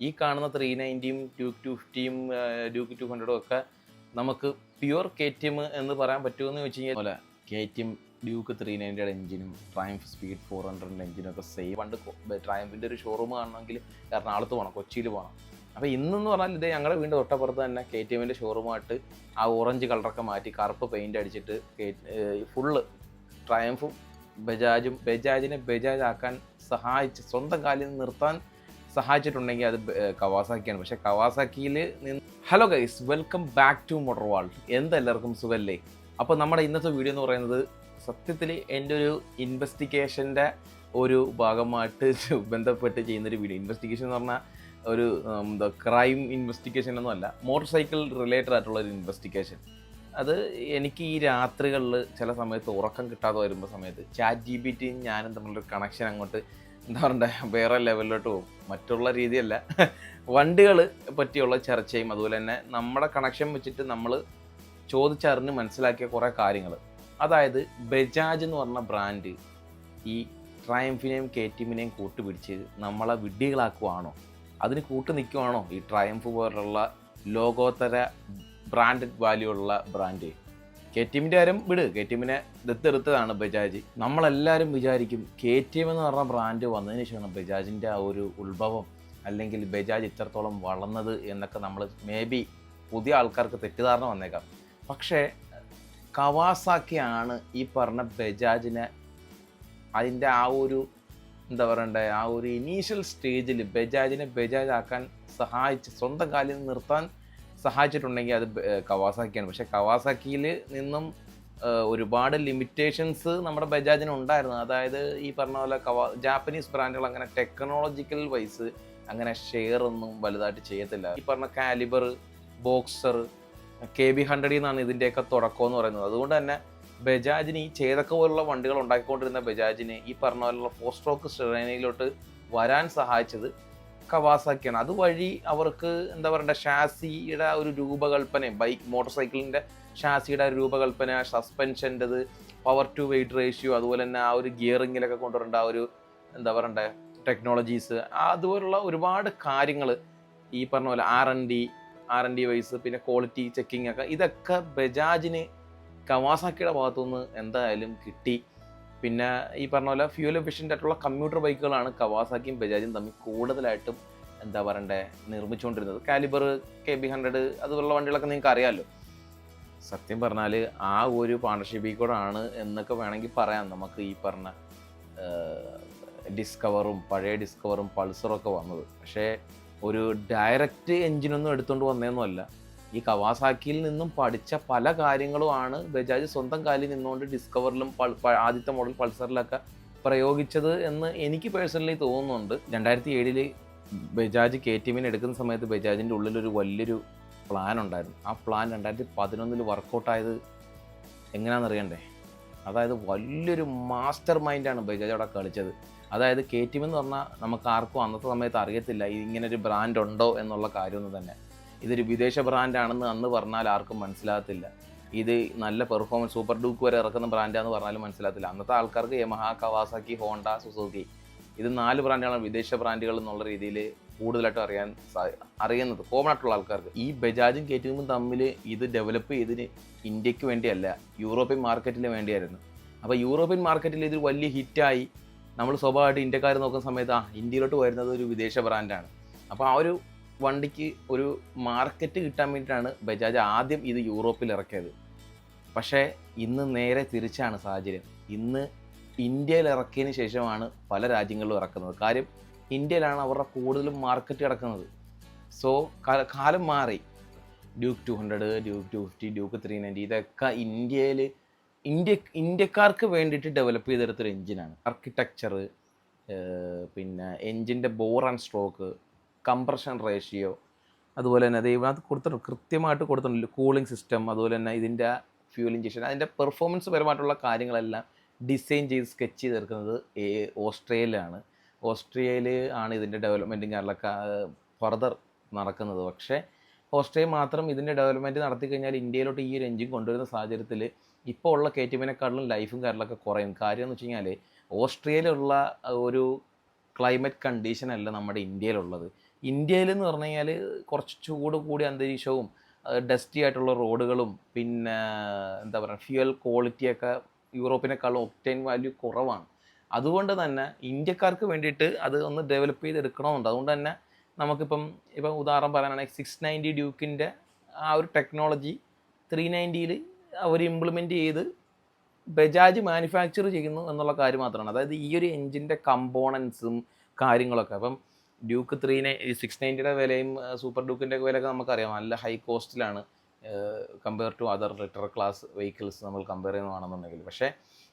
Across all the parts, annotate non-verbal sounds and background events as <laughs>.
ഈ കാണുന്ന ത്രീ നയന്റിയും ഡ്യൂക്ക് ടു ഫിഫ്റ്റിയും ഡ്യൂക്ക് ടു ഹൺഡ്രഡും ഒക്കെ നമുക്ക് പ്യുവർ കെ ടി എം എന്ന് പറയാൻ പറ്റുമെന്ന് വെച്ച് കഴിഞ്ഞാൽ K T M Duke three നയന്റിയുടെ എഞ്ചിനും ട്രയംഫ് സ്പീഡ് ഫോർ ഹൺഡ്രഡിന്റെ എഞ്ചിനും ഒക്കെ സെയിം പണ്ട് ട്രയംഫിന്റെ ഒരു ഷോറൂം കാണണമെങ്കിൽ എറണാകുളത്ത് പോകണം കൊച്ചിയിൽ പോകണം അപ്പോൾ ഇന്നെന്ന് പറഞ്ഞാൽ ഇത് ഞങ്ങളുടെ വീടിന്റെ തൊട്ടപ്പുറത്ത് തന്നെ കെ ടി എമ്മിന്റെ ഷോറൂമായിട്ട് ആ ഓറഞ്ച് കളറൊക്കെ മാറ്റി കറുപ്പ് പെയിന്റ് അടിച്ചിട്ട് ഫുള്ള് ട്രയംഫും ബജാജും ബജാജിനെ ബജാജ് ആക്കാൻ സഹായിച്ച് സ്വന്തം കാലിൽ നിർത്താൻ സഹായിച്ചിട്ടുണ്ടെങ്കിൽ അത് കവാസാക്കിയാണ്. പക്ഷേ കവാസാക്കിയിൽ നിന്ന് hello guys welcome back to motor world എന്തെല്ലാവർക്കും സുഖല്ലേ? അപ്പോൾ നമ്മുടെ ഇന്നത്തെ വീഡിയോ എന്ന് പറയുന്നത് സത്യത്തിൽ എന്റെ ഒരു ഇൻവെസ്റ്റിഗേഷന്റെ ഒരു ഭാഗമായിട്ട് <laughs> ബന്ധപ്പെട്ട് ചെയ്യുന്നൊരു വീഡിയോ ഇൻവെസ്റ്റിഗേഷൻ എന്ന് പറഞ്ഞാൽ ഒരു എന്താ ക്രൈം ഇൻവെസ്റ്റിഗേഷൻ ഒന്നും അല്ല. മോട്ടോർ സൈക്കിൾ റിലേറ്റഡ് ആയിട്ടുള്ള ഒരു ഇൻവെസ്റ്റിഗേഷൻ അത് എനിക്ക് ഈ രാത്രികളിൽ ചില സമയത്ത് ഉറക്കം കിട്ടാതെ വരുമ്പോൾ സമയത്ത് ചാറ്റ് ജി ബി ടിയും ഞാനും തമ്മിലൊരു കണക്ഷൻ അങ്ങോട്ട് എന്താ പറയണ്ടേ വേറെ ലെവലിലോട്ട് പോകും. മറ്റുള്ള രീതിയല്ല. വണ്ടികൾ പറ്റിയുള്ള ചർച്ചയും അതുപോലെ തന്നെ നമ്മുടെ കണക്ഷൻ വെച്ചിട്ട് നമ്മൾ ചോദിച്ചറിഞ്ഞ് മനസ്സിലാക്കിയ കുറേ കാര്യങ്ങൾ അതായത് ബജാജ് എന്ന് പറഞ്ഞ ബ്രാൻഡ് ഈ ട്രയംഫിനെയും കെ ടിമിനെയും കൂട്ടുപിടിച്ച് നമ്മളെ വിഡ്ഢികളാക്കുവാണോ? അതിന് കൂട്ടു നിൽക്കുവാണോ ഈ ട്രയംഫ് പോലുള്ള ലോകോത്തര ബ്രാൻഡഡ് വാല്യൂ ഉള്ള ബ്രാൻഡ് കെ ടി എമ്മിന്റെ കാര്യം വിട്. കെ ടി എമ്മിനെ ദത്തെടുത്തതാണ് ബജാജ്. നമ്മളെല്ലാവരും വിചാരിക്കും കെ ടി എം എന്ന് പറഞ്ഞ ബ്രാൻഡ് വന്നതിന് ശേഷമാണ് ബജാജിന്റെ ആ ഒരു ഉത്ഭവം അല്ലെങ്കിൽ ബജാജ് ഇത്രത്തോളം വളർന്നത് എന്നൊക്കെ നമ്മൾ മേ ബി പുതിയ ആൾക്കാർക്ക് തെറ്റിദ്ധാരണ വന്നേക്കാം. പക്ഷേ കവാസാക്കിയാണ് ഈ പറഞ്ഞ ബജാജിനെ അതിന്റെ ആ ഒരു എന്താ പറയണ്ടേ ആ ഒരു ഇനീഷ്യൽ സ്റ്റേജിൽ ബജാജിനെ ബജാജ് ആക്കാൻ സഹായിച്ച് സ്വന്തം കാലിൽ നിർത്താൻ സഹായിച്ചിട്ടുണ്ടെങ്കിൽ അത് കവാസാക്കിയാണ്. പക്ഷേ കവാസാക്കിയിൽ നിന്നും ഒരുപാട് ലിമിറ്റേഷൻസ് നമ്മുടെ ബജാജിന് ഉണ്ടായിരുന്നു. അതായത് ഈ പറഞ്ഞ പോലെ കവാ ജാപ്പനീസ് ബ്രാൻഡുകൾ അങ്ങനെ ടെക്നോളജിക്കൽ വൈസ് അങ്ങനെ ഷെയർ ഒന്നും വലുതായിട്ട് ചെയ്യത്തില്ല. ഈ പറഞ്ഞ കാലിബർ ബോക്സർ കെ ബി ഹൺഡ്രഡിൽ നിന്നാണ് ഇതിന്റെയൊക്കെ തുടക്കം എന്ന് പറയുന്നത്. അതുകൊണ്ട് തന്നെ ബജാജിന് ഈ ചേതക്ക പോലുള്ള വണ്ടികൾ ഉണ്ടാക്കിക്കൊണ്ടിരുന്ന ബജാജിന് ഈ പറഞ്ഞ പോലുള്ള ഫോർ സ്ട്രോക്ക് ശ്രേണിയിലോട്ട് വരാൻ സഹായിച്ചത് കവാസാക്കിയാണ്. അതുവഴി അവർക്ക് എന്താ പറയണ്ട ഷാസിയുടെ ഒരു രൂപകൽപ്പന ബൈക്ക് മോട്ടോർ സൈക്കിളിന്റെ ഷാസിയുടെ രൂപകൽപ്പന സസ്പെൻഷന്റെത് പവർ ടു വെയിറ്റ് റേഷ്യോ അതുപോലെ തന്നെ ആ ഒരു ഗിയറിങ്ങിലൊക്കെ കൊണ്ടുവരേണ്ട ആ ഒരു എന്താ പറയണ്ടേ ടെക്നോളജീസ് അതുപോലുള്ള ഒരുപാട് കാര്യങ്ങൾ ഈ പറഞ്ഞ പോലെ R N D R N D wise പിന്നെ ക്വാളിറ്റി ചെക്കിംഗ് ഒക്കെ ഇതൊക്കെ ബജാജിന് കവാസാക്കിയുടെ ഭാഗത്തുനിന്ന് എന്തായാലും കിട്ടി. പിന്നെ ഈ പറഞ്ഞ പോലെ ഫ്യൂൽ എഫിഷ്യന്റ് ആയിട്ടുള്ള കമ്പ്യൂട്ടർ ബൈക്കുകളാണ് കവാസാക്കിയും ബജാജും തമ്മിൽ കൂടുതലായിട്ടും എന്താ പറയണ്ടേ നിർമ്മിച്ചുകൊണ്ടിരുന്നത്. കാലിബർ കെ ബി ഹൺഡ്രഡ് അതുപോലുള്ള വണ്ടികളൊക്കെ നിങ്ങൾക്ക് അറിയാമല്ലോ സത്യം പറഞ്ഞാൽ ആ ഒരു പാർട്ണർഷിപ്പിൽ കൂടെ ആണ് എന്നൊക്കെ വേണമെങ്കിൽ പറയാം. നമുക്ക് ഈ പറഞ്ഞ ഡിസ്കവറും പഴയ ഡിസ്കവറും പൾസറും ഒക്കെ വന്നത്. പക്ഷേ ഒരു ഡയറക്റ്റ് എഞ്ചിനൊന്നും എടുത്തുകൊണ്ട് വന്നതൊന്നുമല്ല ഈ കവാസാക്കിയിൽ നിന്നും പഠിച്ച പല കാര്യങ്ങളുമാണ് ബജാജ് സ്വന്തം കാലിൽ നിന്നുകൊണ്ട് ഡിസ്കവറിലും ആദ്യത്തെ മോഡൽ പൾസറിലൊക്കെ പ്രയോഗിച്ചത് എന്ന് എനിക്ക് പേഴ്സണലി തോന്നുന്നുണ്ട്. രണ്ടായിരത്തി ഏഴിൽ ബജാജ് കെ ടി എമ്മിന് എടുക്കുന്ന സമയത്ത് ബജാജിന്റെ ഉള്ളിലൊരു വലിയൊരു പ്ലാൻ ഉണ്ടായിരുന്നു. ആ പ്ലാൻ രണ്ടായിരത്തി പതിനൊന്നിൽ വർക്കൗട്ടായത് എങ്ങനെയാണെന്ന് അറിയണ്ടേ അതായത് വലിയൊരു മാസ്റ്റർ മൈൻഡാണ് ബജാജ് അവിടെ കളിച്ചത്. അതായത് കെ ടി എം എന്ന് പറഞ്ഞാൽ നമുക്ക് ആർക്കും അന്നത്തെ സമയത്ത് അറിയത്തില്ല ഇങ്ങനെ ഒരു ബ്രാൻഡ് ഉണ്ടോ എന്നുള്ള കാര്യമൊന്നും തന്നെ. ഇതൊരു വിദേശ ബ്രാൻഡാണെന്ന് അന്ന് പറഞ്ഞാൽ ആർക്കും മനസ്സിലാകത്തില്ല. ഇത് നല്ല പെർഫോമൻസ് സൂപ്പർ ഡൂക്ക് വരെ ഇറക്കുന്ന ബ്രാൻഡാന്ന് പറഞ്ഞാലും മനസ്സിലാകത്തില്ല. അന്നത്തെ ആൾക്കാർക്ക് യമഹ കവാസാക്കി ഹോണ്ട സുസുക്കി ഇത് നാല് ബ്രാൻഡുകളാണ് വിദേശ ബ്രാൻഡുകൾ എന്നുള്ള രീതിയിൽ കൂടുതലായിട്ട് അറിയാൻ അറിയുന്നത്. കോമൺ ആയിട്ടുള്ള ആൾക്കാർക്ക്. ഈ ബജാജും കെ ടി തമ്മിൽ ഇത് ഡെവലപ്പ് ചെയ്തതിന് ഇന്ത്യയ്ക്ക് വേണ്ടിയല്ല യൂറോപ്യൻ മാർക്കറ്റിന് വേണ്ടിയായിരുന്നു. അപ്പോൾ യൂറോപ്യൻ മാർക്കറ്റിൽ ഇത് വലിയ ഹിറ്റായി. നമ്മൾ സ്വാഭാവികമായിട്ട് ഇന്ത്യക്കാർ നോക്കുന്ന സമയത്ത് ആ ഇന്ത്യയിലോട്ട് വരുന്നത് ഒരു വിദേശ ബ്രാൻഡാണ്. അപ്പോൾ ആ ഒരു വണ്ടിക്ക് ഒരു മാർക്കറ്റ് കിട്ടാൻ വേണ്ടിയിട്ടാണ് ബജാജ് ആദ്യം ഇത് യൂറോപ്പിൽ ഇറക്കിയത്. പക്ഷേ ഇന്ന് നേരെ തിരിച്ചാണ് സാഹചര്യം. ഇന്ന് ഇന്ത്യയിൽ ഇറക്കിയതിന് ശേഷമാണ് പല രാജ്യങ്ങളിലും ഇറക്കുന്നത്. കാര്യം ഇന്ത്യയിലാണ് അവരുടെ കൂടുതലും മാർക്കറ്റ് കിടക്കുന്നത്. സോ കാലം മാറി. Duke two hundred Duke two fifty Duke three ninety ഇതൊക്കെ ഇന്ത്യയിൽ ഇന്ത്യ ഇന്ത്യക്കാർക്ക് വേണ്ടിയിട്ട് ഡെവലപ്പ് ചെയ്തെടുത്തൊരു എഞ്ചിനാണ് ആർക്കിടെക്ചർ പിന്നെ എഞ്ചിന്റെ bore and stroke compression ratio. അതുപോലെ തന്നെ അത് കൊടുത്തിട്ടുണ്ട്. കൃത്യമായിട്ട് കൊടുത്തിട്ടുണ്ട്. കൂളിംഗ് സിസ്റ്റം അതുപോലെ തന്നെ ഇതിന്റെ ഫ്യൂൽ ഇഞ്ചക്ഷൻ അതിന്റെ പെർഫോമൻസ് പരമായിട്ടുള്ള കാര്യങ്ങളെല്ലാം ഡിസൈൻ ചെയ്ത് സ്കെച്ച് ചെയ്തെടുക്കുന്നത് ഓസ്ട്രേലിയയിലാണ്. ഓസ്ട്രേലിയയിൽ ആണ് ഇതിന്റെ ഡെവലപ്മെന്റും കാര്യങ്ങളൊക്കെ ഫർദർ നടക്കുന്നത്. പക്ഷേ ഓസ്ട്രേലിയ മാത്രം ഇതിന്റെ ഡെവലപ്മെന്റ് നടത്തി കഴിഞ്ഞാൽ ഇന്ത്യയിലോട്ട് ഈ എഞ്ചിൻ കൊണ്ടുവരുന്ന സാഹചര്യത്തിൽ ഇപ്പോൾ ഉള്ള കെ ടി എമ്മിനെക്കാട്ടിലും ലൈഫും കാര്യങ്ങളൊക്കെ കുറയും. കാര്യം എന്ന് വെച്ച് കഴിഞ്ഞാൽ ഓസ്ട്രേലിയയിലുള്ള ഒരു ക്ലൈമറ്റ് കണ്ടീഷൻ അല്ല നമ്മുടെ ഇന്ത്യയിലുള്ളത്. ഇന്ത്യയിൽ എന്ന് പറഞ്ഞു കഴിഞ്ഞാൽ കുറച്ച് ചൂട് കൂടിയ അന്തരീക്ഷവും ഡസ്റ്റി ആയിട്ടുള്ള റോഡുകളും പിന്നെ എന്താ പറയുക ഫ്യൂവൽ ക്വാളിറ്റിയൊക്കെ യൂറോപ്പിനേക്കാളും ഒക്ടൈൻ വാല്യൂ കുറവാണ്. അതുകൊണ്ട് തന്നെ ഇന്ത്യക്കാർക്ക് വേണ്ടിയിട്ട് അത് ഒന്ന് ഡെവലപ്പ് ചെയ്തെടുക്കണമെന്നുണ്ട് അതുകൊണ്ട് തന്നെ നമുക്കിപ്പം ഇപ്പം ഉദാഹരണം പറയാനാണെങ്കിൽ സിക്സ് നയന്റി ഡ്യൂക്കിന്റെ ആ ഒരു ടെക്നോളജി ത്രീ നയന്റിയിൽ അവർ ഇംപ്ലിമെന്റ് ചെയ്ത് ബജാജ് മാനുഫാക്ചർ ചെയ്യുന്നു എന്നുള്ള കാര്യം മാത്രമാണ്. അതായത് ഈ ഒരു എഞ്ചിന്റെ കമ്പോണൻസും കാര്യങ്ങളൊക്കെ. അപ്പം ഡ്യൂക്ക് ത്രീ നയൻ സിക്സ് നയന്റിയുടെ വിലയും സൂപ്പർ ഡ്യൂക്കിന്റെ വിലയൊക്കെ നമുക്കറിയാം. നല്ല high കോസ്റ്റിലാണ് compare to other rider class vehicles നമ്മൾ കമ്പയർ ചെയ്യുന്നതാണെന്നുണ്ടെങ്കിൽ. പക്ഷേ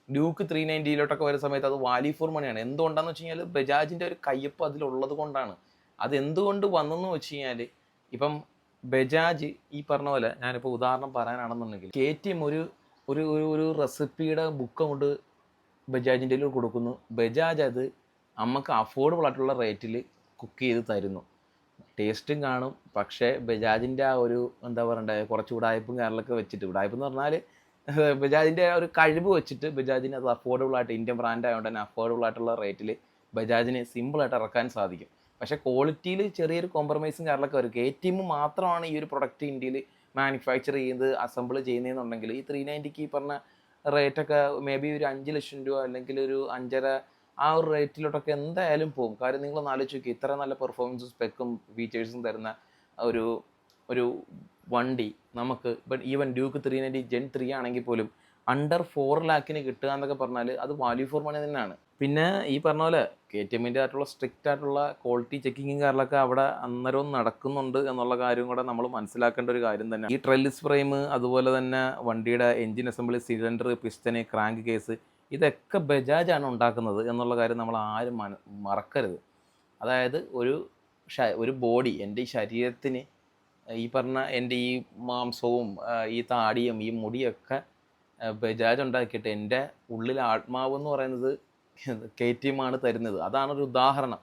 ഡ്യൂക്ക് ത്രീ നയന്റിയിലോട്ടൊക്കെ വരുന്ന സമയത്ത് അത് വാലി ഫോർ മണിയാണ്. എന്തുകൊണ്ടാണെന്ന് വെച്ച് കഴിഞ്ഞാൽ ബജാജിന്റെ ഒരു കയ്യപ്പ് അതിലുള്ളത് കൊണ്ടാണ്. അത് എന്തുകൊണ്ട് വന്നെന്ന് വെച്ച് കഴിഞ്ഞാൽ ഇപ്പം ബജാജ് ഈ പറഞ്ഞ പോലെ ഞാനിപ്പോൾ ഉദാഹരണം പറയാനാണെന്നുണ്ടെങ്കിൽ കെ ടി എം ഒരു ഒരു ഒരു ഒരു റെസിപ്പിയുടെ ബുക്ക് കൊണ്ട് ബജാജിന്റെ കൊടുക്കുന്നു. ബജാജ് അത് നമുക്ക് അഫോർഡബിൾ ആയിട്ടുള്ള റേറ്റിൽ കുക്ക് ചെയ്ത് തരുന്നു. ടേസ്റ്റും കാണും. പക്ഷേ ബജാജിന്റെ ആ ഒരു എന്താ പറയണ്ടേ കുറച്ച് ഉടായ്പും കാര്യങ്ങളൊക്കെ വെച്ചിട്ട് ഉടായ്പ എന്ന് പറഞ്ഞാൽ ബജാജിന്റെ ആ ഒരു കഴിവ് വെച്ചിട്ട് ബജാജിന് അത് അഫോർഡബിൾ ആയിട്ട് ഇന്ത്യൻ ബ്രാൻഡ് ആയതുകൊണ്ട് തന്നെ അഫോർഡബിൾ ആയിട്ടുള്ള റേറ്റിൽ ബജാജിന് സിമ്പിളായിട്ട് ഇറക്കാൻ സാധിക്കും. പക്ഷേ ക്വാളിറ്റിയിൽ ചെറിയൊരു കോംപ്രമൈസും കാര്യങ്ങളൊക്കെ വരും. കെ ടി എം മാത്രമാണ് ഈ ഒരു പ്രൊഡക്റ്റ് ഇന്ത്യയിൽ മാനുഫാക്ചർ ചെയ്യുന്നത് അസംബിൾ ചെയ്യുന്നതെന്നുണ്ടെങ്കിൽ ഈ ത്രീ നയന്റിക്ക് പറഞ്ഞ റേറ്റൊക്കെ മേ ബി ഒരു അഞ്ച് ലക്ഷം രൂപ അല്ലെങ്കിൽ ഒരു അഞ്ചര ആ ഒരു റേറ്റിലോട്ടൊക്കെ എന്തായാലും പോകും. കാര്യം നിങ്ങൾ ആലോചിച്ച് നോക്കി ഇത്ര നല്ല പെർഫോമൻസും സ്പെക്കും ഫീച്ചേഴ്സും തരുന്ന ഒരു ഒരു വണ്ടി നമുക്ക് but even Duke three ninety gen three ആണെങ്കിൽ പോലും അണ്ടർ ഫോർ ലാക്കിന് കിട്ടുക എന്നൊക്കെ പറഞ്ഞാൽ അത് വാല്യൂ ഫോർ മണി തന്നെയാണ്. പിന്നെ ഈ പറഞ്ഞ പോലെ കെ ടി എമ്മിന്റെ ആയിട്ടുള്ള സ്ട്രിക്റ്റ് ആയിട്ടുള്ള ക്വാളിറ്റി ചെക്കിങ്ങും കാര്യങ്ങളൊക്കെ അവിടെ അന്നേരവും നടക്കുന്നുണ്ട് എന്നുള്ള കാര്യം കൂടെ നമ്മൾ മനസ്സിലാക്കേണ്ട ഒരു കാര്യം തന്നെ ഈ ട്രെല്ലിസ് ഫ്രെയിം അതുപോലെ തന്നെ വണ്ടിയുടെ engine assembly cylinder piston crank case ഇതൊക്കെ ബജാജാണ് ഉണ്ടാക്കുന്നത് എന്നുള്ള കാര്യം നമ്മൾ ആരും മറക്കരുത്. അതായത് ഒരു ഒരു ബോഡി എന്റെ ഈ ശരീരത്തിന് ഈ പറഞ്ഞ എന്റെ ഈ മാംസവും ഈ താടിയും ഈ മുടിയൊക്കെ ബജാജ് ഉണ്ടാക്കിയിട്ട് എന്റെ ഉള്ളിൽ ആത്മാവ് എന്ന് പറയുന്നത് കെ ടി എം ആണ് തരുന്നത്. അതാണ് ഒരു ഉദാഹരണം.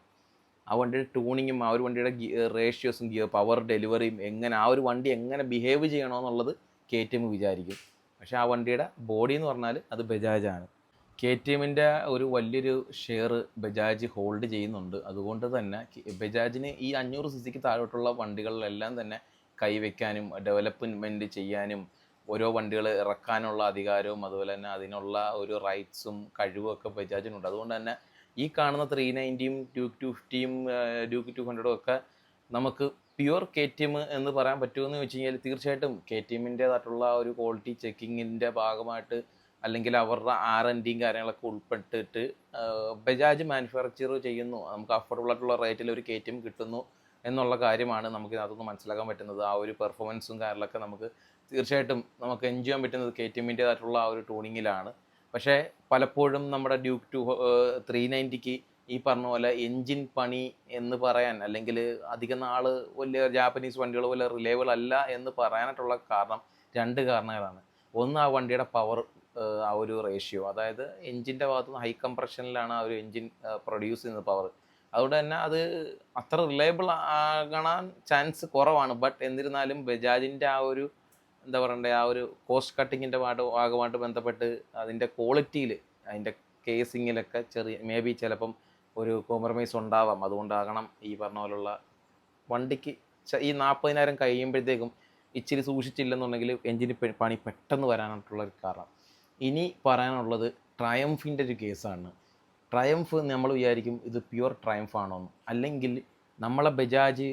ആ വണ്ടിയുടെ ട്യൂണിങ്ങും ആ ഒരു വണ്ടിയുടെ റേഷ്യോസും ഗിയർ പവർ ഡെലിവറിയും എങ്ങനെ ആ ഒരു വണ്ടി എങ്ങനെ ബിഹേവ് ചെയ്യണമെന്നുള്ളത് കെ ടി എം വിചാരിക്കും. പക്ഷേ ആ വണ്ടിയുടെ ബോഡി എന്ന് പറഞ്ഞാൽ അത് ബജാജാണ്. കെ ടി എമ്മിന്റെ ഒരു വലിയൊരു ഷെയർ ബജാജ് ഹോൾഡ് ചെയ്യുന്നുണ്ട്. അതുകൊണ്ട് തന്നെ ബജാജിന് ഈ അഞ്ഞൂറ് സി സിക്ക് താഴോട്ടുള്ള വണ്ടികളിലെല്ലാം തന്നെ കൈവയ്ക്കാനും ഡെവലപ്മെന്റ് ചെയ്യാനും ഓരോ വണ്ടികൾ ഇറക്കാനുള്ള അധികാരവും അതുപോലെ തന്നെ അതിനുള്ള ഒരു റൈറ്റ്സും കഴിവും ഒക്കെ ബജാജിനുണ്ട് അതുകൊണ്ട് തന്നെ ഈ കാണുന്ന ത്രീ നയന്റിയും ഡ്യൂക്ക് ടു ഫിഫ്റ്റിയും ഡ്യൂക്ക് ടു ഹൺഡ്രഡും ഒക്കെ നമുക്ക് പ്യുവർ കെ ടി എം എന്ന് പറയാൻ പറ്റുമെന്ന് വെച്ച് കഴിഞ്ഞാൽ തീർച്ചയായിട്ടും കെ ടി എമ്മിന്റേതായിട്ടുള്ള ഒരു ക്വാളിറ്റി ചെക്കിങ്ങിന്റെ ഭാഗമായിട്ട് അല്ലെങ്കിൽ അവരുടെ ആർ എൻ ഡിയും കാര്യങ്ങളൊക്കെ ഉൾപ്പെട്ടിട്ട് ബജാജ് മാനുഫാക്ചർ ചെയ്യുന്നു. നമുക്ക് അഫോർഡബിൾ ആയിട്ടുള്ള റേറ്റിൽ ഒരു കെ ടി എം കിട്ടുന്നു എന്നുള്ള കാര്യമാണ് നമുക്ക് ഇതിനകത്തുനിന്ന് മനസ്സിലാക്കാൻ പറ്റുന്നത്. ആ ഒരു പെർഫോമൻസും കാര്യങ്ങളൊക്കെ നമുക്ക് തീർച്ചയായിട്ടും നമുക്ക് എൻജോയ് ചെയ്യാൻ പറ്റുന്നത് കെ ടി എമ്മിന്റേതായിട്ടുള്ള ആ ഒരു ടൂണിങ്ങിലാണ് പക്ഷേ പലപ്പോഴും നമ്മുടെ ഡ്യൂക്ക് ടു ത്രീ നയന്റിക്ക് ഈ പറഞ്ഞ പോലെ എൻജിൻ പണി എന്ന് പറയാൻ അല്ലെങ്കിൽ അധിക നാൾ വലിയ ജാപ്പനീസ് വണ്ടികൾ പോലെ റിലേബിൾ അല്ല എന്ന് പറയാനായിട്ടുള്ള കാരണം രണ്ട് കാരണങ്ങളാണ്. ഒന്ന് ആ വണ്ടിയുടെ പവർ ആ ഒരു റേഷ്യോ അതായത് എൻജിന്റെ ഭാഗത്ത് നിന്ന് ഹൈ കംപ്രഷനിലാണ് ആ ഒരു എഞ്ചിൻ പ്രൊഡ്യൂസ് ചെയ്യുന്നത് പവർ അതുകൊണ്ട് തന്നെ അത് അത്ര റിലയബിൾ ആകാൻ ചാൻസ് കുറവാണ്. ബട്ട് എന്നിരുന്നാലും ബജാജിന്റെ ആ ഒരു എന്താ പറയണ്ടേ ആ ഒരു കോസ്റ്റ് കട്ടിങ്ങിന്റെ ഭാഗമായിട്ട് ബന്ധപ്പെട്ട് അതിന്റെ ക്വാളിറ്റിയിൽ അതിന്റെ കേസിങ്ങിലൊക്കെ ചെറിയ മേ ബി ചിലപ്പം ഒരു കോംപ്രമൈസ് ഉണ്ടാവാം. അതുകൊണ്ടാകണം ഈ പറഞ്ഞ പോലുള്ള വണ്ടിക്ക് ഈ നാൽപ്പതിനായിരം കഴിയുമ്പോഴത്തേക്കും ഇച്ചിരി സൂക്ഷിച്ചില്ലെന്നുണ്ടെങ്കിൽ എഞ്ചിന് പണി പെട്ടെന്ന് വരാനായിട്ടുള്ള ഒരു കാരണം. ഇനി പറയാനുള്ളത് ട്രയംഫിന്റെ ഒരു കേസാണ്. ട്രയംഫ് നമ്മൾ വിചാരിക്കും ഇത് പ്യുവർ ട്രയംഫ് ആണോ അല്ലെങ്കിൽ നമ്മളെ ബജാജ്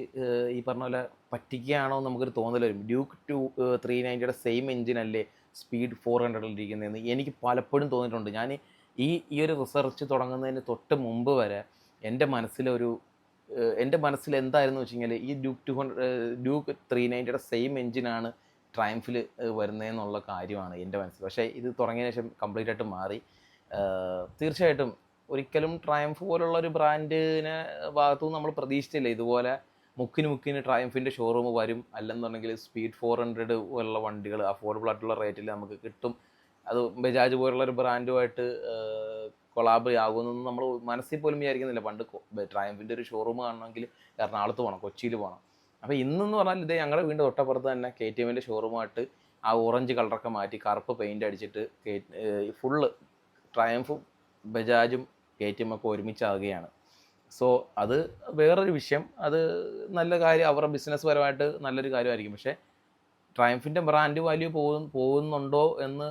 ഈ പറഞ്ഞ പോലെ പറ്റിക്കുകയാണോ നമുക്കൊരു തോന്നൽ വരും. ഡ്യൂക്ക് ടു ത്രീ നയന്റിയുടെ സെയിം എഞ്ചിനല്ലേ സ്പീഡ് ഫോർ ഹൺഡ്രഡിൽ ഇരിക്കുന്നതെന്ന് എനിക്ക് പലപ്പോഴും തോന്നിയിട്ടുണ്ട്. ഞാൻ ഈ ഈ ഒരു റിസർച്ച് തുടങ്ങുന്നതിന് തൊട്ട് മുമ്പ് വരെ എന്റെ മനസ്സിലൊരു എന്റെ മനസ്സിൽ എന്തായിരുന്നു വെച്ച് കഴിഞ്ഞാൽ ഈ Duke two hundred Duke three നയന്റിയുടെ same എഞ്ചിനാണ് ട്രയംഫിൽ വരുന്നതെന്നുള്ള കാര്യമാണ് എന്റെ മനസ്സിൽ. പക്ഷേ ഇത് തുടങ്ങിയതിന് ശേഷം കംപ്ലീറ്റ് ആയിട്ട് മാറി. തീർച്ചയായിട്ടും ഒരിക്കലും ട്രയംഫ് പോലുള്ള ഒരു ബ്രാൻഡിനെ ഭാഗത്തു നമ്മൾ പ്രതീക്ഷിച്ചില്ല. ഇതുപോലെ മുക്കിന് മുക്കിന് ട്രയംഫിന്റെ ഷോറൂം വരും. അല്ലെന്നുണ്ടെങ്കിൽ സ്പീഡ് ഫോർ ഹൺഡ്രഡ് പോലുള്ള വണ്ടികൾ അഫോർഡബിൾ ആയിട്ടുള്ള റേറ്റിൽ നമുക്ക് കിട്ടും. അത് ബജാജ് പോലുള്ള ഒരു ബ്രാൻഡുമായിട്ട് കൊളാബ് ആകുമെന്നൊന്നും നമ്മൾ മനസ്സിൽ പോലും വിചാരിക്കുന്നില്ല. പണ്ട് ട്രയംഫിന്റെ ഒരു ഷോറൂം കാണണമെങ്കിൽ എറണാകുളത്ത് പോകണം കൊച്ചിയിൽ പോകണം അപ്പോൾ ഇന്നെന്ന് പറഞ്ഞാൽ ഇതേ ഞങ്ങളുടെ വീടിന്റെ തൊട്ടപ്പുറത്ത് തന്നെ കെ ടി എമ്മിന്റെ ഷോറൂമായിട്ട് ആ ഓറഞ്ച് കളറൊക്കെ മാറ്റി കറുപ്പ് പെയിന്റ് അടിച്ചിട്ട് ഫുള്ള് ട്രയംഫും ബജാജും കെ ടി എം ഒക്കെ ഒരുമിച്ചാകുകയാണ് സോ അത് വേറൊരു വിഷയം. അത് നല്ല കാര്യം അവരുടെ ബിസിനസ് പരമായിട്ട് നല്ലൊരു കാര്യമായിരിക്കും. പക്ഷേ ട്രയംഫിന്റെ ബ്രാൻഡ് വാല്യൂ പോകും പോകുന്നുണ്ടോ എന്ന്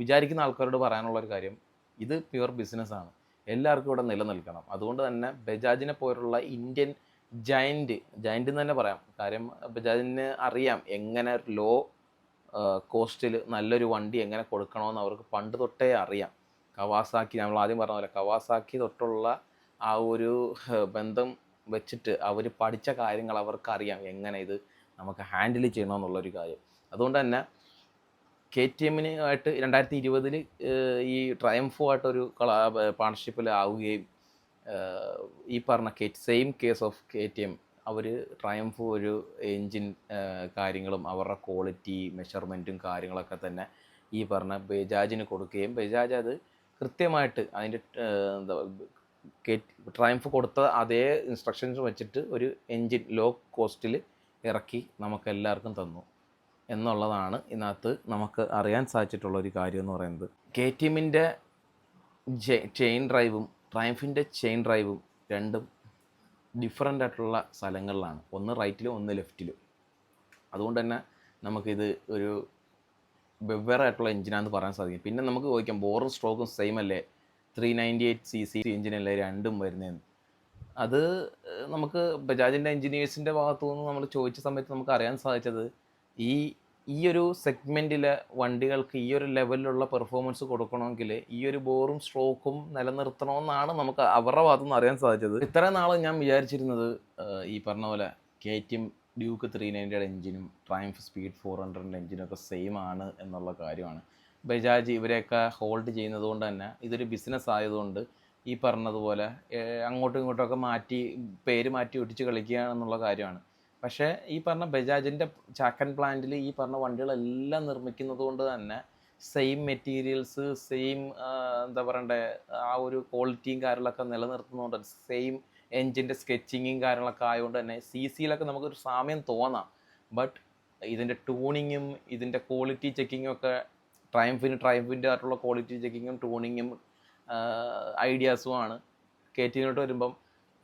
വിചാരിക്കുന്ന ആൾക്കാരോട് പറയാനുള്ളൊരു കാര്യം ഇത് പ്യുവർ ബിസിനസ്സാണ് എല്ലാവർക്കും ഇവിടെ നിലനിൽക്കണം. അതുകൊണ്ട് തന്നെ ബജാജിനെ പോലുള്ള ഇന്ത്യൻ ജയന്റ് ജയന്റ് എന്ന് തന്നെ പറയാം. കാര്യം ബജാജിന് അറിയാം എങ്ങനെ ലോ കോസ്റ്റിൽ നല്ലൊരു വണ്ടി എങ്ങനെ കൊടുക്കണമെന്ന് അവർക്ക് പണ്ട് തൊട്ടേ അറിയാം. കവാസാക്കി നമ്മൾ ആദ്യം പറഞ്ഞ പോലെ കവാസാക്കി തൊട്ടുള്ള ആ ഒരു ബന്ധം വെച്ചിട്ട് അവർ പഠിച്ച കാര്യങ്ങൾ അവർക്ക് അറിയാം എങ്ങനെ ഇത് നമുക്ക് ഹാൻഡിൽ ചെയ്യണമെന്നുള്ളൊരു കാര്യം. അതുകൊണ്ട് തന്നെ കെ ടി എമ്മിന് ആയിട്ട് രണ്ടായിരത്തി ഇരുപതിൽ ഈ ട്രയംഫുമായിട്ടൊരു പാർട്ണർഷിപ്പിൽ ആവുകയും ഈ പറഞ്ഞ K same case of K T M our Triumph ഒരു എൻജിൻ കാര്യങ്ങളും അവരുടെ ക്വാളിറ്റി മെഷർമെന്റും കാര്യങ്ങളൊക്കെ തന്നെ ഈ പറഞ്ഞ ബജാജിന് കൊടുക്കുകയും ബജാജ് അത് കൃത്യമായിട്ട് അതിന്റെ എന്താ ട്രയംഫ് കൊടുത്ത അതേ ഇൻസ്ട്രക്ഷൻസ് വെച്ചിട്ട് ഒരു എൻജിൻ ലോ കോസ്റ്റിൽ ഇറക്കി നമുക്ക് എല്ലാവർക്കും തന്നു. എന്നുള്ളതാണ് ഇതിനകത്ത് നമുക്ക് അറിയാൻ സാധിച്ചിട്ടുള്ള ഒരു കാര്യം എന്ന് പറയുന്നത് കെ ടി എമ്മിന്റെ ചെയിൻ ഡ്രൈവും ട്രയംഫിന്റെ ചെയിൻ ഡ്രൈവും രണ്ടും ഡിഫറന്റ് ആയിട്ടുള്ള സ്ഥലങ്ങളിലാണ്. ഒന്ന് റൈറ്റിലും ഒന്ന് ലെഫ്റ്റിലും അതുകൊണ്ട് തന്നെ നമുക്കിത് ഒരു വെവ്വേറെ ആയിട്ടുള്ള എഞ്ചിനാന്ന് പറയാൻ സാധിക്കും. പിന്നെ നമുക്ക് ചോദിക്കാം ബോറും സ്ട്രോക്കും സെയിം അല്ലേ? Three ninety eight C C എഞ്ചിനല്ലേ രണ്ടും വരുന്നതെന്ന്? അത് നമുക്ക് ബജാജിന്റെ എഞ്ചിനീയേഴ്സിന്റെ ഭാഗത്തു നിന്ന് നമ്മൾ ചോദിച്ച സമയത്ത് നമുക്ക് അറിയാൻ സാധിച്ചത് ഈ ഈ ഒരു സെഗ്മെന്റിലെ വണ്ടികൾക്ക് ഈ ഒരു ലെവലിലുള്ള പെർഫോമൻസ് കൊടുക്കണമെങ്കിൽ ഈ ഒരു ബോറും സ്ട്രോക്കും നിലനിർത്തണമെന്നാണ് നമുക്ക് അവരുടെ ഭാഗത്തു നിന്ന് അറിയാൻ സാധിച്ചത്. ഇത്രയും നാൾ ഞാൻ വിചാരിച്ചിരുന്നത് ഈ പറഞ്ഞ പോലെ K T M Duke three നയന്റിയുടെ എഞ്ചിനും ട്രയംഫ് സ്പീഡ് ഫോർ ഹൺഡ്രഡിന്റെ എഞ്ചിനും ഒക്കെ സെയിം ആണ് എന്നുള്ള കാര്യമാണ്. ബജാജ് ഇവരെയൊക്കെ ഹോൾഡ് ചെയ്യുന്നത് കൊണ്ട് തന്നെ ഇതൊരു ബിസിനസ് ആയതുകൊണ്ട് ഈ പറഞ്ഞതുപോലെ അങ്ങോട്ടും ഇങ്ങോട്ടും ഒക്കെ മാറ്റി പേര് മാറ്റി ഒട്ടിച്ച് കളിക്കുക എന്നുള്ള കാര്യമാണ്. പക്ഷേ ഈ പറഞ്ഞ ബജാജിന്റെ ചാക്കൻ പ്ലാന്റിൽ ഈ പറഞ്ഞ വണ്ടികളെല്ലാം നിർമ്മിക്കുന്നത് കൊണ്ട് തന്നെ സെയിം മെറ്റീരിയൽസ് സെയിം എന്താ പറയണ്ടേ ആ ഒരു ക്വാളിറ്റിയും കാര്യങ്ങളൊക്കെ നിലനിർത്തുന്നതുകൊണ്ട് സെയിം എൻജിന്റെ സ്കെച്ചിങ്ങും കാര്യങ്ങളൊക്കെ ആയതുകൊണ്ട് തന്നെ സി സിയിലൊക്കെ നമുക്കൊരു സാമ്യം തോന്നാം. ബട്ട് ഇതിന്റെ ട്യൂണിങ്ങും ഇതിന്റെ ക്വാളിറ്റി ചെക്കിങ്ങും ഒക്കെ ട്രയംഫിന് ട്രയംഫിന്റെ ആയിട്ടുള്ള ക്വാളിറ്റി ചെക്കിങ്ങും ട്യൂണിങ്ങും ഐഡിയാസുമാണ് കെ ടിനോട്ട് വരുമ്പം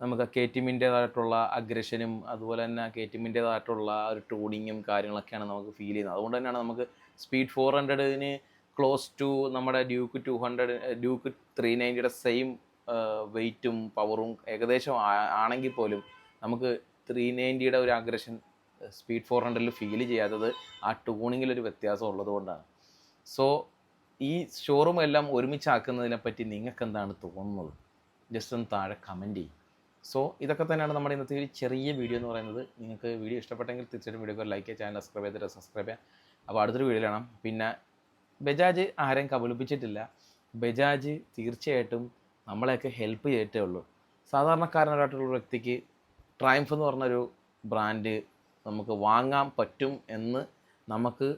നമുക്ക് കെ ടിമിന്റേതായിട്ടുള്ള അഗ്രഷനും അതുപോലെ തന്നെ കെ ടിമിന്റേതായിട്ടുള്ള ഒരു ടൂണിങ്ങും കാര്യങ്ങളൊക്കെയാണ് നമുക്ക് ഫീൽ ചെയ്യുന്നത്. അതുകൊണ്ട് തന്നെയാണ് നമുക്ക് സ്പീഡ് ഫോർ ഹൺഡ്രഡിന് ക്ലോസ് ടു നമ്മുടെ Duke two hundred Duke three നയന്റിയുടെ same വെയിറ്റും പവറും ഏകദേശം ആണെങ്കിൽ പോലും നമുക്ക് ത്രീ നയന്റിയുടെ ഒരു അഗ്രഷൻ സ്പീഡ് ഫോർ ഹൺഡ്രഡിൽ ഫീൽ ചെയ്യാത്തത് ആ ടൂണിങ്ങിലൊരു വ്യത്യാസം ഉള്ളത് കൊണ്ടാണ്. സോ ഈ ഷോറൂം എല്ലാം ഒരുമിച്ചാക്കുന്നതിനെപ്പറ്റി നിങ്ങൾക്ക് എന്താണ് തോന്നുന്നത്? ജസ്റ്റ് ഒന്ന് താഴെ കമന്റ് ചെയ്യും. സോ ഇതൊക്കെ തന്നെയാണ് നമ്മുടെ ഇന്നത്തെ ഒരു ചെറിയ വീഡിയോ എന്ന് പറയുന്നത്. നിങ്ങൾക്ക് വീഡിയോ ഇഷ്ടപ്പെട്ടെങ്കിൽ തീർച്ചയായിട്ടും വീഡിയോ ലൈക്ക് ചെയ്യുക ചാനൽ സബ്സ്ക്രൈബ് ചെയ്തിട്ട് സബ്സ്ക്രൈബ് ചെയ്യാം. അപ്പോൾ അടുത്തൊരു വീഡിയോ കാണാം. പിന്നെ ബജാജ് ആരെയും കബളിപ്പിച്ചിട്ടില്ല. ബജാജ് തീർച്ചയായിട്ടും നമ്മളെയൊക്കെ ഹെൽപ്പ് ചെയ്തിട്ടേ ഉള്ളൂ. സാധാരണക്കാരനായിട്ടുള്ള വ്യക്തിക്ക് ട്രൈംഫ് എന്ന് പറഞ്ഞൊരു ബ്രാൻഡ് നമുക്ക് വാങ്ങാൻ പറ്റും എന്ന് നമുക്ക്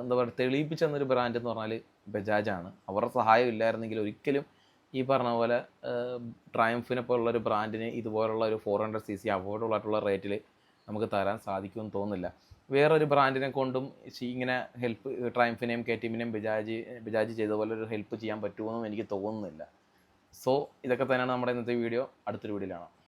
എന്താ പറയുക തെളിയിപ്പിച്ചു തന്നൊരു ബ്രാൻഡ് എന്ന് പറഞ്ഞാൽ ബജാജാണ്. അവരുടെ സഹായം ഇല്ലായിരുന്നെങ്കിൽ ഒരിക്കലും ഈ പറഞ്ഞ പോലെ ട്രയംഫിനെ പോലുള്ള ഒരു ബ്രാൻഡിന് ഇതുപോലുള്ള ഒരു four hundred C C affordable ആയിട്ടുള്ള റേറ്റിൽ നമുക്ക് തരാൻ സാധിക്കുമെന്ന് തോന്നുന്നില്ല. വേറൊരു ബ്രാൻഡിനെ കൊണ്ടും ഇങ്ങനെ ഹെൽപ്പ് ട്രയംഫിനെയും കെ ടിമിനെയും ബജാജ് ബജാജ് ചെയ്ത പോലെ ഒരു ഹെൽപ്പ് ചെയ്യാൻ പറ്റുമെന്നും എനിക്ക് തോന്നുന്നില്ല. സോ ഇതൊക്കെ തന്നെയാണ് നമ്മുടെ ഇന്നത്തെ വീഡിയോ അടുത്തൊരു വീഡിയോയിലാണ്